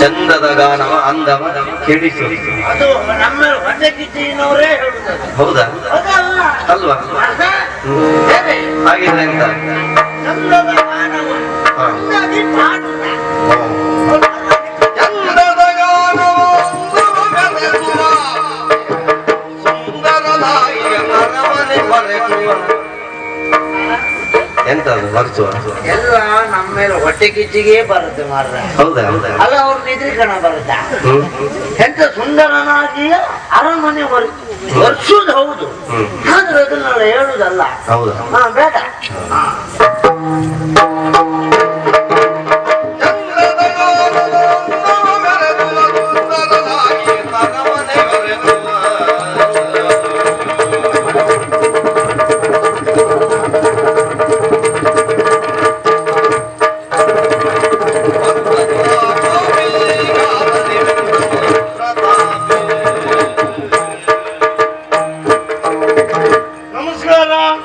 ಚಂದದ ಗಾನವ ಅಂದವ ಕೆಡಿಸು ಅದು ನಮ್ಮ ಹೌದಾ? ಅಲ್ವಾ? ಹಾಗಿದ್ರೆ ಎಂತ? ಚಂದದ ಗಾನವ. ಅಂದದಿ ವರ್ಸುವ ಎಲ್ಲ ನಮ್ಮ ಮೇಲೆ ಹೊಟ್ಟೆ ಕಿಚ್ಚಿಗೆ ಬರುತ್ತೆ ಮಾರ್ರೆ. ಹೌದಾ? ಅಲ್ಲ ಅವ್ರ ನಿದ್ರಿಕಣ ಬರುತ್ತಾ? ಹ್ಮ್. ಎಂತ ಸುಂದರನಾಗಿ ಅರಮನೆ ವರ್- ವರ್ಷುದು ಹೌದು. ಆದ್ರೆ ಅದನ್ನ ಹೇಳುದಲ್ಲ. ಹೌದಾ? ಹಾ ಬೇಡ.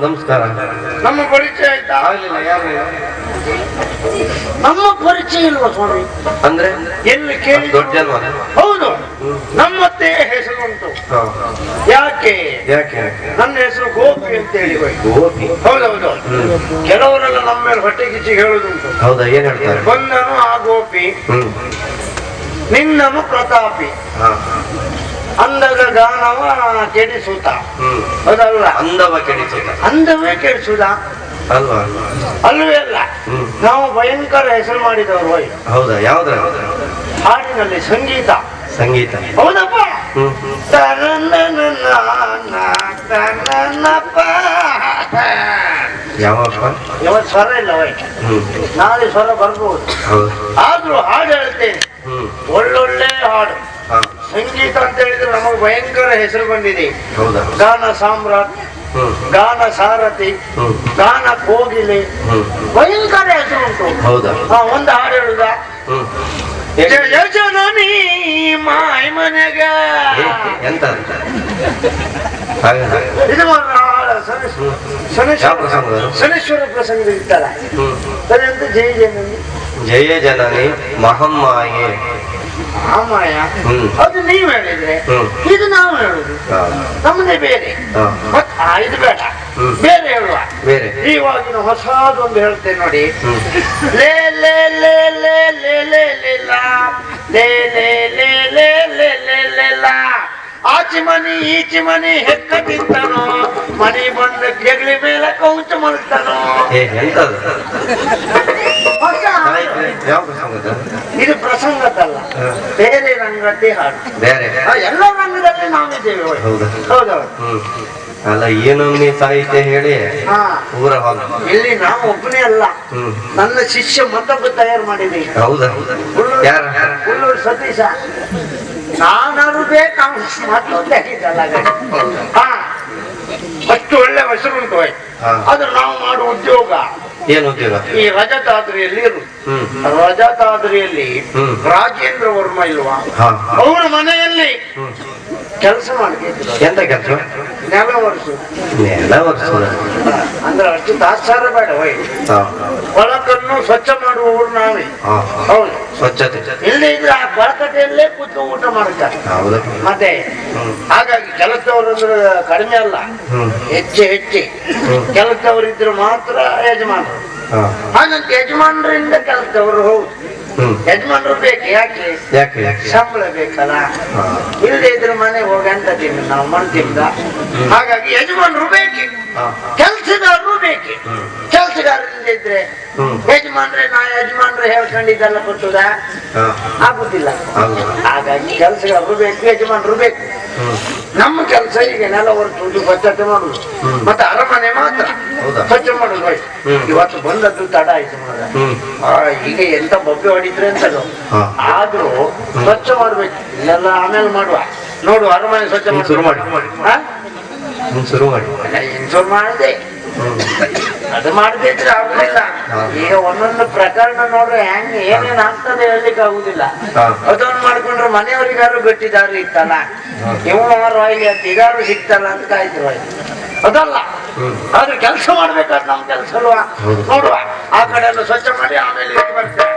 ನಮಸ್ಕಾರ. ನಮ್ಮ ಪರಿಚಯ ಆಯ್ತಾ? ಆಗ್ಲಿಲ್ಲ ಯಾರು? ನಮ್ಮ ಪರಿಚಯ ಇಲ್ವಾ ಸ್ವಾಮಿ? ಅಂದ್ರೆ? ಎಲ್ಲಿ ಕೇಳಿ? ದೊಡ್ಡ ಹೌದು. ನಮ್ಮತ್ತೆ ಹೆಸರು ಉಂಟು. ಯಾಕೆ? ಯಾಕೆ ನನ್ನ ಹೆಸರು ಗೋಪಿ ಅಂತ ಹೇಳಿ ಗೋಪಿ? ಹೌದೌದು. ಕೆಲವರೆಲ್ಲ ನಮ್ಮ ಮೇಲೆ ಹೊಟ್ಟೆ ಕಿಚ್ಚಿ ಹೇಳುದುಂಟು. ಹೌದಾ ಏನ್ ಹೇಳ್ತಾರೆ? ಬಂದನು ಆ ಗೋಪಿ. ನಿನ್ನನು ಪ್ರತಾಪಿ. ಹಾ. ಅಂದದ ಗಾನವ ಕೆಡಿಸುತ್ತ. ಅದಲ್ಲ ಹೌದಲ್ಲ ಅಂದವ ಕೆಡಿಸುತ್ತ. ಅಂದವೇ ಕೆಡಿಸುದ? ಅಲ್ವಾ ಅಲ್ವೇ? ಅಲ್ಲ. ನಾವು ಭಯಂಕರ ಹೆಸರು ಮಾಡಿದವರು ಹೋಯ್ ಹೌದಾ ಯಾವ್ದ್ರ ಹಾಡಿನಲ್ಲಿ ಸಂಗೀತ. ಸಂಗೀತ. ಹೌದಪ್ಪ. ಯಾವಪ್ಪ? ಇವತ್ತು ಸ್ವರ ಇಲ್ಲ ಹೋಯ್. ನಾಳೆ ಸ್ವರ ಬರ್ಬೋದು. ಆದ್ರೂ ಹಾಡು ಹೇಳ್ತೇನೆ. ಒಳ್ಳೊಳ್ಳೆ ಹಾಡು. ಹಾ. ಸಂಗೀತ ಅಂತ ಹೇಳಿದ್ರೆ ನಮಗೆ ಭಯಂಕರ ಹೆಸರು ಬಂದಿದೆ. ಹೌದಾ? ಗಾನ ಸಾಮ್ರಾಟ್ ಗಾನ ಸಾರಥಿ ಗಾನ ಕೋಗಿಲೆ ಭಯಂಕರ ಹೆಸರು ಉಂಟು. ಹೌದಾ? ಒಂದು ಹಾಡು ಹೇಳುದ. ಜಯ ಜನನಿ ಮಾಯ ಮನೆಗ. ಎಂತ ಅಂತ? ಇದು? ಶನೇಶ್ವರ ಪ್ರಸಂಗ ಇರ್ತಲ್ಲ ಹ್ಮ್ ಸರಿ ಅಂತ ಜೈ ಜನನಿ. ಜಯ ಜನನಿ ಮಹಮ್ಮಾಯೆ. ಹ್ಮ್ ಅದು ನೀವು ಹೇಳಿದ್ರೆ ಇದು ನಾವು ಹೇಳುದು. ನಮ್ಮದೇ ಬೇರೆ ಇದು ಬೇಡ ಬೇರೆ ಹೇಳುವ ಬೇರೆ ಇವಾಗಿನ ಹೊಸದೊಂದು ಹೇಳ್ತೇನೆ ನೋಡಿ ಲೇ ಲೇ ಲೇ ಲೇ ಲೇ ಲೇ ಲೇ ಲಾ. ಲೇ ಲೇ ಲೇ ಲೇ ಲೇ ಲೇ ಲೇ ಲಾ. ಆಚೆ ಮನಿ ಈಚಿ ಮನಿ ಹೆಕ್ಕ ತಿಂತಾನೋ ಮನಿ ಬಂದ ಕೆಗಲಿ ಮೇಲೆ ಕೌಚ ಮಲಗ್ತಾನೋ ಏ ಎಂತದು ಹೊಸ ಇದು ಪ್ರಸಂಗದಲ್ಲ. ಬೇರೆ ರಂಗದ್ದೇ ಹಾಡು. ಬೇರೆ. ಎಲ್ಲ ರಂಗದಲ್ಲಿ ನಾವಿದ್ದೇವೆ ಹೌದೌದು. ಅಲ್ಲ ಏನೊಮ್ಮೆ ಸಾಹಿತ್ಯ ಹೇಳಿ ಊರ ಇಲ್ಲಿ ನಾವು ಒಬ್ಬನೇ ಅಲ್ಲ. ನನ್ನ ಶಿಷ್ಯ ಮತ್ತೊಬ್ಬ ತಯಾರು ಮಾಡಿದೆ ಹೌದಾ. ಸತೀಶ. ನಾನು ಬೇಕು ಹಾ. ಅಷ್ಟು ಒಳ್ಳೆ ಹೆಸರುಂಟು. ಅದು ನಾವು ಮಾಡುವ ಉದ್ಯೋಗ ಏನು ಈ ರಜತಾದ್ರಿಯಲ್ಲಿ ರಜತಾದ್ರಿಯಲ್ಲಿ. ರಾಜೇಂದ್ರ ವರ್ಮ ಇಲ್ವಾ? ಅವರ ಮನೆಯಲ್ಲಿ ಕೆಲಸ ಮಾಡಬೇಕು ಎಂತ ಕೆಲಸ? ನೆಲ ಒರೆಸು. ನೆಲ ವರ್ಷದ ಅಂದ್ರೆ ಅಷ್ಟು ಬೇಡ ಹೋಯ್ ಹಾ ಕೊಳಕನ್ನು ಸ್ವಚ್ಛ ಮಾಡುವವರು ನಾವೇ. ಹೌದು. ಸ್ವಚ್ಛತೆ. ಇಲ್ಲಿ ಇದ್ರೆ ಆ ಕೊಳಕಟ್ಟೆಯಲ್ಲೇ ಕೂತು ಊಟ ಮಾಡ್ತಾರೆ ಮತ್ತೆ ಹಾಗಾಗಿ ಕೆಲಸದವರು ಅಂದ್ರೆ ಕಡಿಮೆ ಅಲ್ಲ. ಹೆಚ್ಚು ಹೆಚ್ಚು. ಕೆಲಸದವರಿದ್ರೆ ಮಾತ್ರ ಯಜಮಾನರು. ಹಾಗಂತ ಯಜಮಾನರಿಂದ ಕೆಲಸದವರು ಹೌದು. ಯಜಮಾನರು ಬೇಕು ಯಾಕೆ? ಯಾಕೆ? ಸಂಬಳ ಬೇಕಲ್ಲ? ಇಲ್ಲದೆ ಇದ್ರೆ ಮನೆ ಹೋಗಂತ ಅಂತ ತಿನ್ನು ನಾವು ಮಣ್ತಿಂದ ಹಾಗಾಗಿ ಯಜಮಾನರು ಬೇಕೆ? ಕೆಲಸಗಾರರು ಬೇಕೆ. ಕೆಲಸಗಾರರಿಂದ ಇದ್ರೆ. ಯಜಮಾನ್ರೆ ನಾ ಯಜಮಾನ್ರೆ ಹೇಳ್ಕೊಂಡಿದ್ದೆಲ್ಲ ಕೊಟ್ಟದ ಆಗುದಿಲ್ಲ. ಹಾಗಾಗಿ ಕೆಲಸಗಾರರು ಬೇಕು ಯಜಮಾನ್ರು ಬೇಕು. ನಮ್ಮ ಕೆಲಸ ಈಗ ನೆಲ ಹೊರತು ಸ್ವಚ್ಛತೆ ಮಾಡುದು. ಮತ್ತೆ ಅರಮನೆ ಮಾತ್ರ. ಹೌದಾ? ಸ್ವಚ್ಛ ಮಾಡುದು ಹೋಯ್ತು. ಇವತ್ತು ಬಂದದ್ದು ತಡ ಆಯ್ತು ಈಗ ಎಂತ ಬೊಬ್ಬೆ ಹೊಡಿದ್ರೆ ಅಂತ ಆದ್ರೂ ಸ್ವಚ್ಛ ಮಾಡ್ಬೇಕು. ಇಲ್ಲೆಲ್ಲ ಆಮೇಲೆ ಮಾಡುವ. ನೋಡು ಅರಮನೆ ಸ್ವಚ್ಛ ಮಾಡಿ. ಹಾ? ಹ್ಮ್ ಶುರು ಮಾಡಿ ಮಾಡಿದೆ. ಅದು ಮಾಡದೇ ಆಗ್ಲಿಲ್ಲ ಈಗ ಒಂದೊಂದು ಪ್ರಕರಣ ನೋಡ್ರೆ ಹೆಂಗ್ ಏನೇನ್ ಆಗ್ತದೆ ಹೇಳಲಿಕ್ಕೆ ಆಗುದಿಲ್ಲ. ಅದನ್ನು ಮಾಡ್ಕೊಂಡ್ರೆ ಮನೆಯವರಿಗಾರು ಗಟ್ಟಿದಾರು ಇತ್ತಲ್ಲ. ಇವನು ರಾಯಿಗೆ ಅಂತ ಇದಾರು ಸಿಗ್ತಲ್ಲ ಅಂತ ಕಾಯ್ತು ಅದಲ್ಲ. ಆದ್ರೆ ಕೆಲಸ ಮಾಡ್ಬೇಕಾದ್ರೆ ನಮ್ ಕೆಲಸ ಅಲ್ವಾ? ನೋಡುವ. ಆ ಕಡೆ ಎಲ್ಲ ಸ್ವಚ್ಛ ಮಾಡಿ ಆಮೇಲೆ ಬರ್ತೇವೆ.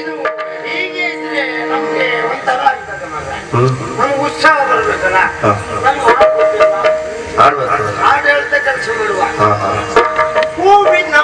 ಇದು ಹ್ಮ್ ನಮ್ಗೆ ಉತ್ಸಾಹ ನಮ್ಗೆ ಹಾಡ್ ಗೊತ್ತಿಲ್ಲ. ಆಡ್ಬೇಕು ಹೇಳ್ತಾ ಕೆಲಸ ಹಾ. ಹೂವಿನ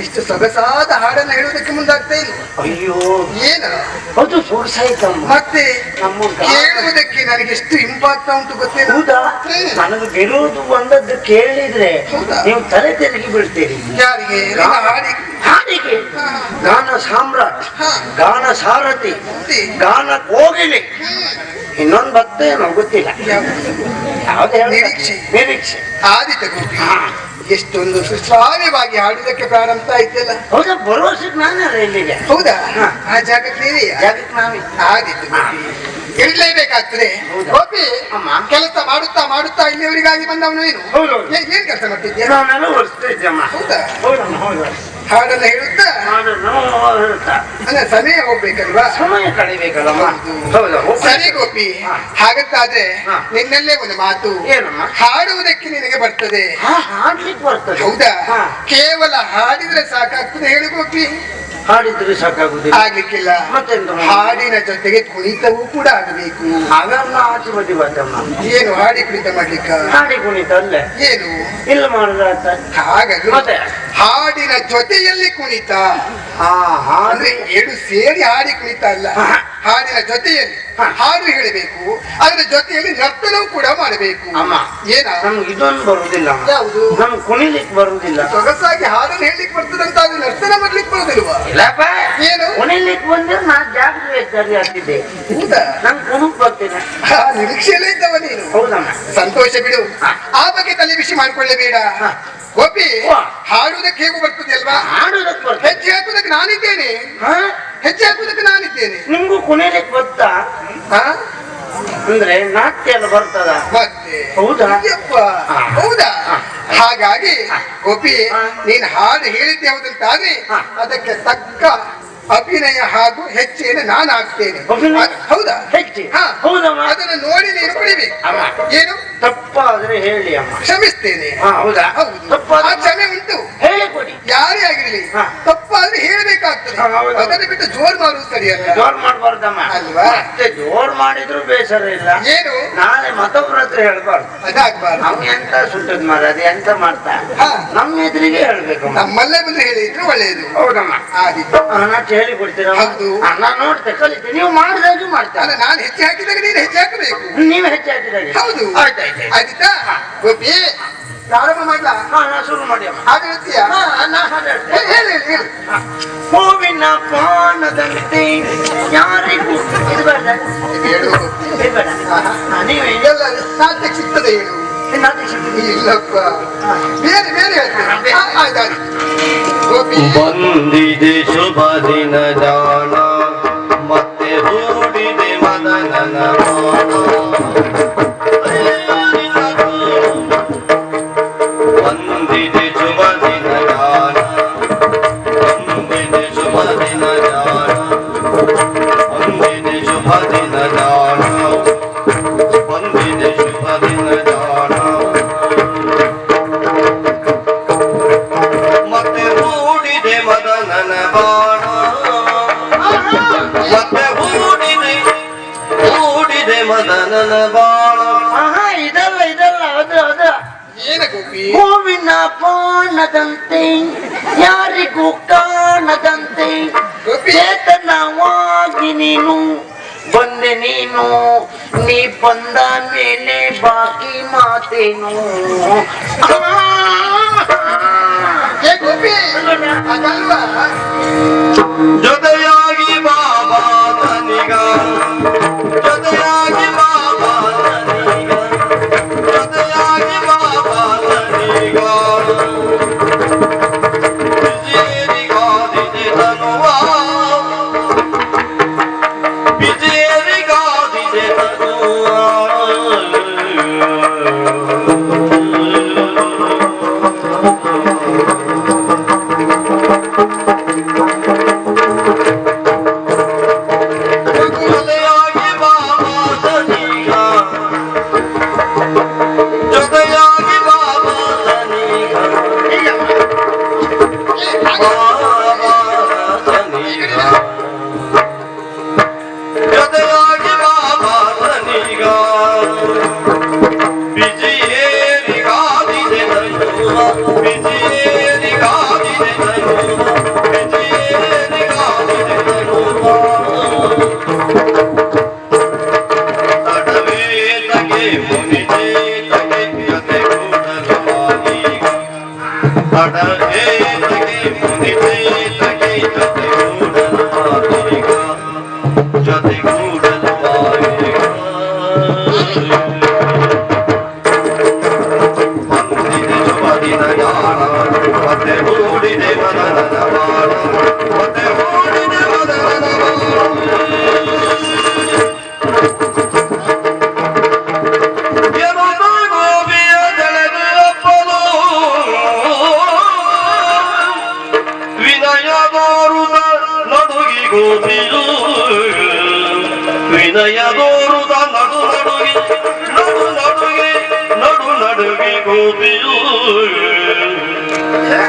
ಇಷ್ಟು ಸೊಗಸಾದ ಹಾಡನ್ನ ಹೇಳುವುದಕ್ಕೆ ಮುಂದಾಗ್ತಾ ಇಲ್ಲ. ಅಯ್ಯೋ. ಏನ? ಅದು ಸೊಗಸಾಯ್ತಮ್ಮ. ಮತ್ತೆ ನಮ್ಮ ಕೇಳುವುದಕ್ಕೆ ನನಗೆ ಎಷ್ಟು ಇಂಪಾಗ್ತಾ ಉಂಟು ಗೊತ್ತೇ ಹೌದಾ? ಹ್ಮ್. ನನಗೆ ಗೆಲುವುದು ಒಂದದ್ದು ಕೇಳಿದ್ರೆ ನೀವು ತಲೆ ತೆರಿಗೆ ಬೀಳ್ತೀರಿ. ಯಾರಿಗೆ? ಹಾಡಿಗೆ? ಹಾಡಿ ಹಾಡಿಗೆ ಗಾನ ಸಾಮ್ರಾಟ್. ಗಾನ ಸಾರಥಿ? ಗಾನ ಕೋಗಿಲೆ. ಇನ್ನೊಂದು ಭಕ್ತ ಏನೋ ಗೊತ್ತಿಲ್ಲ? ಯಾವ್ದು? ನಿರೀಕ್ಷೆ. ನಿರೀಕ್ಷೆ. ಆದಿತ ಗೋಪಿ. ಎಷ್ಟೊಂದು ಸುಶ್ರಾವ್ಯವಾಗಿ ಹಾಡುವುದಕ್ಕೆ ಪ್ರಾರಂಭ ಆಯ್ತಲ್ಲ? ಹೌದಾ ಬರುವ ನಾನೇ ಇಲ್ಲಿಗೆ. ಹೌದಾ? ಆ ಜಾಗಕ್ಕೆ ನೀವೆಯಾ? ಜಾಗಕ್ಕೆ ನಾವೇ. ಗೋಪಿ ಇರ್ಲೇಬೇಕಾಗ್ತದೆ? ಗೋಪಿ. ಕೆಲಸ ಮಾಡುತ್ತಾ ಮಾಡುತ್ತಾ ಇಲ್ಲಿಯವರಿಗಾಗಿ ಬಂದವನು ಏನು? ಏನ್ ಕೆಲಸ ಇದ್ದಮ್ಮ ಹೌದಾ? ಹಾಡನ್ನ ಹೇಳುತ್ತಾ? ಅಲ್ಲ ಸಮಯ ಹೋಗ್ಬೇಕಲ್ವಾ? ಸಮಯ ಕಳಿಬೇಕಲ್ಲಮ್ಮ. ಹೌದು. ಹೌದಾ ಸರಿ ಗೋಪಿ. ಹಾಗಂತಾದ್ರೆ ನಿನ್ನಲ್ಲೇ ಒಂದು ಮಾತು. ಏನಮ್ಮ? ಹಾಡುವುದಕ್ಕೆ ನಿನಗೆ ಬರ್ತದೆ. ಹಾಡ್ಲಿಕ್ಕೆ ಬರ್ತದೆ. ಹೌದಾ. ಕೇವಲ ಹಾಡಿದ್ರೆ ಸಾಕಾಗ್ತದೆ ಹೇಳು ಗೋಪಿ. ಹಾಡಿದ್ರೆ ಸಾಕಾಗುದಿಲ್ಲ ಆಗ್ಲಿಕ್ಕಿಲ್ಲ. ಮತ್ತೆಂತ ಮಾಡುದು? ಹಾಡಿನ ಜೊತೆಗೆ ಕುಣಿತವೂ ಕೂಡ ಆಗಬೇಕು. ಅವೆಲ್ಲ ಆಚೆ ಬದಿ ಬಾತಮ್ಮ ಏನು ಹಾಡಿ ಕುಣಿತ ಮಾಡ್ಲಿಕ್ಕ? ಹಾಡಿ ಕುಣಿತ ಅಲ್ಲ. ಏನು? ಇಲ್ಲ ಮಾಡುದಾತ ಹಾಗಾಗಿ ಮತ್ತೆ? ಹಾಡಿನ ಜೊತೆಯಲ್ಲಿ ಕುಣಿತ. ಹಾ ಅಂದ್ರೆ ಹಾಡಿ ಎರಡು ಸೇರಿ ಹಾಡಿ ಕುಣಿತ ಅಲ್ಲ. ಹಾಡಿನ ಜೊತೆಯಲ್ಲಿ. ಹಾಡು ಹೇಳಬೇಕು ಅದರ ಜೊತೆಯಲ್ಲಿ ನರ್ತನವೂ ಕೂಡ ಮಾಡಬೇಕು. ಅಮ್ಮ ಏನ? ನಮ್ಗೆ ಇದೊಂದು ಬರುದಿಲ್ಲ. ಯಾವುದು? ನಮ್ಗೆ ಕುಣಿಲಿಕ್ಕೆ ಬರುದಿಲ್ಲ. ಸೊಗಸಾಗಿ ಹಾಡನ್ನು ಹೇಳಲಿಕ್ಕೆ ಬರ್ತದಂತ ಅದು ನರ್ತನ ಮಾಡ್ಲಿಕ್ಕೆ ಬರುದಿಲ್ವಾ? ಇಲ್ಲಪ್ಪ ಏನು? ಕುಣಿಲಿಕ್ಕೆ ಬಂದ್ರೆ ನಾ ಜಾಗ್ರತೆ ಸರಿ ಆಗ್ತಿದ್ದೆ. ಹೌದಾ? ನನ್ ಕುಣಕ್ ಬರ್ತೀನಿ. ನಿರೀಕ್ಷೆಯಲ್ಲೇ ಇದ್ದವ ನೀನು. ಹೌದಮ್ಮ. ಸಂತೋಷ ಬಿಡು. ಆ ಬಗ್ಗೆ ತಲೆ ಬಿಸಿ ಮಾಡ್ಕೊಳ್ಳೇಬೇಡ. ವಾ. ಹಾಡುವುದಕ್ಕೆ ಹೇಗೂ ಬರ್ತದೆ ಅಲ್ವಾ? ಹಾಡುದಕ್ಕೆ ಬರ್ತದೆ. ಹೆಜ್ಜೆ ಹಾಕುವುದಕ್ಕೆ ನಾನಿದ್ದೇನೆ. ಹಾ? ಹೆಜ್ಜೆ ಹಾಕುವುದಕ್ಕೆ ನಾನಿದ್ದೇನೆ. ನಿಮ್ಗೂ ಕೊನೆಗೆ ಬರ್ತಾ ಅಂದ್ರೆ ನಾಟ್ಯ ಎಲ್ಲ ಬರ್ತದ? ಮತ್ತೆ. ಹೌದಾ? ಹೌದಾ? ಹಾಗಾಗಿ ಗೋಪಿ. ನೀನ್ ಹಾಡು ಹೇಳಿದ್ದೆ ಹೌದಂತಾದ್ರೆ. ಅದಕ್ಕೆ ತಕ್ಕ ಅಭಿನಯ ಹಾಗೂ ಹೆಜ್ಜೆಯನ್ನು ನಾನು ಆಗ್ತೇನೆ ಹೌದಾ? ಹೆಜ್ಜೆ? ಅದನ್ನು ನೋಡಿ ನೀನು ಕುಡಿಬೇಕು ಅಮ್ಮ. ಏನು? ತಪ್ಪಾದ್ರೆ ಹೇಳಿ ಅಮ್ಮ. ಕ್ಷಮಿಸ್ತೇನೆ. ಹೌದಾ? ಕ್ಷಮೆ ಉಂಟು. ಹೇಳಿ ಕೊಡಿ ಯಾರೇ ಆಗಿರಲಿ. ತಪ್ಪಾದ್ರೆ ಹೇಳಬೇಕಾಗ್ತದೆ. ಅದನ್ನು ಬಿಟ್ಟು ಜೋರ್ ಮಾಡುವುದು ಸರಿಯಲ್ಲ ಜೋರ್ ಮಾಡಬಾರ್ದಮ್ಮ. ಅಲ್ವಾ? ಜೋರ್ ಮಾಡಿದ್ರು ಬೇಸರ ಇಲ್ಲ. ಏನು? ನಾಳೆ ಮತ್ತೊಬ್ಬರ ಹತ್ರ ಹೇಳ್ಬಾರ್ದು. ಅದಾಗ್ಬಾರ್ದು. ನಮ್ಗೆ ಎಂತ ಸುಟ್ಟದ್ ಮಾಡ ಅದೇ ಎಂತ ಮಾಡ್ತಾ. ನಮ್ಮ ಎದುರಿಗೆ ಹೇಳ್ಬೇಕು ನಮ್ಮಲ್ಲೇ ಬಂದು ಹೇಳಿದ್ರು ಒಳ್ಳೆಯದು ಹೌದಮ್ಮ. ಆದಿತ್ತು ನಾಟ್ ಹೇಳಿ ಕೊಡ್ತೀರ ಹೌದು. ನಾನು ನೋಡ್ತೆ ಕಲಿತೆ. ನೀವು ಮಾಡಿದಾಗೆ ಅಲ್ಲ ಮಾಡ್ತಾರೆ ನಾನು ಹೆಚ್ಚು ಹಾಕಿದಾಗ ನೀನು ಹೆಚ್ಚು ಹಾಕಬೇಕು. ನೀವು ಹೆಚ್ಚು ಹಾಕಿದಾಗೆ. ಹೌದು. ಆಯ್ತಾಯ್ತು ಆದಿತ್ತಾ ಗೋಪಿ. ಪ್ರಾರಂಭ ಮಾಡ್ಲಾ? ಹಾ ನಾ ಶುರು ಮಾಡಿ ಅಮ್ಮ ಹಾಡು ಹೇಳ್ತೀಯಾ? ಹಾ, ನಾ ಹಾಡು ಹೇಳ್ತೆ. ಹೇ- ಹೇಳು ಹೇಳು, ಹೇಳು ಹೂವಿನ ಪಾನದಂತೆ ಯಾರಿಗೂ ಇದು ಬೇಡ. ಇದು ಹೇಳು. ಗೋಪಿ. ಇದು ಬೇಡ. ಆಹಾ. ಹಾ, ನೀವೇ ಎಲ್ಲ ಸಾಧ್ಯಕ್ಕೆ ಸಿಗ್ತದೆ ಹೇಳು. ನಾನು ಶಿಕ್ಷೆ ಇಲ್ಲಪ್ಪ ಬೇರೆ ಬೇರೆ ಹೇಳ್ತೇನೆ ಆ, ಆಯ್ತು ಆಯ್ತು ಗೋಪಿ ಬಂದಿದೆ ಶುಭ ದಿನ ಜಾಣ ಮತ್ತೆ ಹೂಡಿದೆ ಮದನನ ಬಾಣ. ಬಂದಿದೆ ಶುಭ ದಿನ ಜಾಣ ಬಂದಿದೆ ಶುಭ ದಿನ ಜಾಣ ಬಂದಿದೆ ಶುಭ ದಿನ ಜಾಣ ಕಾಣದಂತೆ ಯಾರಿಗೂ ಕಾಣದಂತೆ ಚೇತನವಾಗಿ ನೀನು ಬಂದೆ ನೀನು ನೀ ಬಂದ ಮೇಲೆ ಬಾಕಿ ಮಾತೇನು. ಜೊತೆಯಾಗಿ ಬಾಬಾ ತನಿಗ ಜೊತೆಯಾಗಿ ಬಾ ವಿನಯದೋರುದ ನಡು ನಡುವೆ ನಡು ನಡುವೆ ನಡು ನಡುವೆ ಗೋಪಿಯು.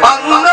ಅನ್ನ